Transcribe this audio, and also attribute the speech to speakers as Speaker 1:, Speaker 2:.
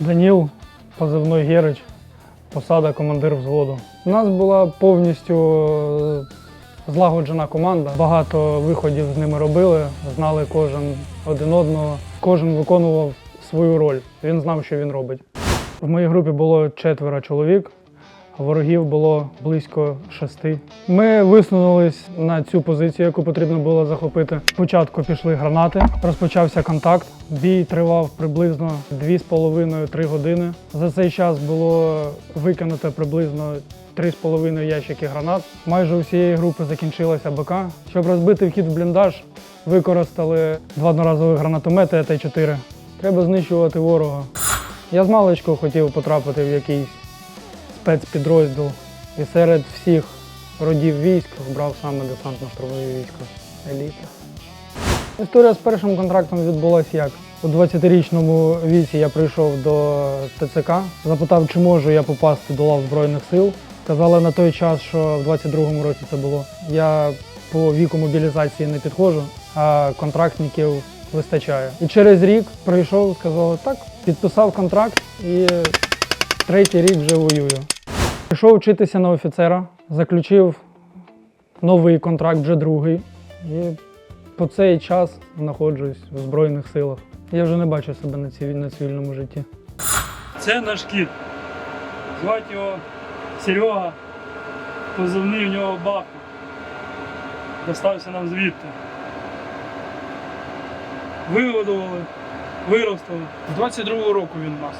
Speaker 1: Даніл, позивний Герич, посада командир взводу. У нас була повністю е, злагоджена команда. Багато виходів з ними робили, знали кожен один одного. Кожен виконував свою роль. Він знав, що він робить. В моїй групі було четверо чоловік. Ворогів було близько шести. Ми висунулись на цю позицію, яку потрібно було захопити. Спочатку пішли гранати, розпочався контакт. Бій тривав приблизно 2,5-3 години. За цей час було викинуто приблизно 3,5 ящики гранат. Майже у всієї групи закінчилася БК. Щоб розбити вхід в бліндаж, використали два одноразові гранатомети АТ-4. Треба знищувати ворога. Я з маличку хотів потрапити в якийсь спецпідрозділ і серед всіх родів військ обрав саме десантно-штурмові війська. Еліта. Історія з першим контрактом відбулася як? У 20-річному віці я прийшов до ТЦК, запитав, чи можу я попасти до лав Збройних сил. Сказали на той час, що в 22-му році це було. Я по віку мобілізації не підходжу, а контрактників вистачає. І через рік прийшов, сказали, так, підписав контракт і третій рік вже воюю. Пішов вчитися на офіцера, заключив новий контракт, вже другий. І по цей час знаходжусь в Збройних силах. Я вже не бачу себе на, цивіль- на цивільному житті.
Speaker 2: Це наш кіт. Звати його Серега. Позивний у нього Баху. Достався нам звідти. Вигодували, виростили. З 22-го року він у нас.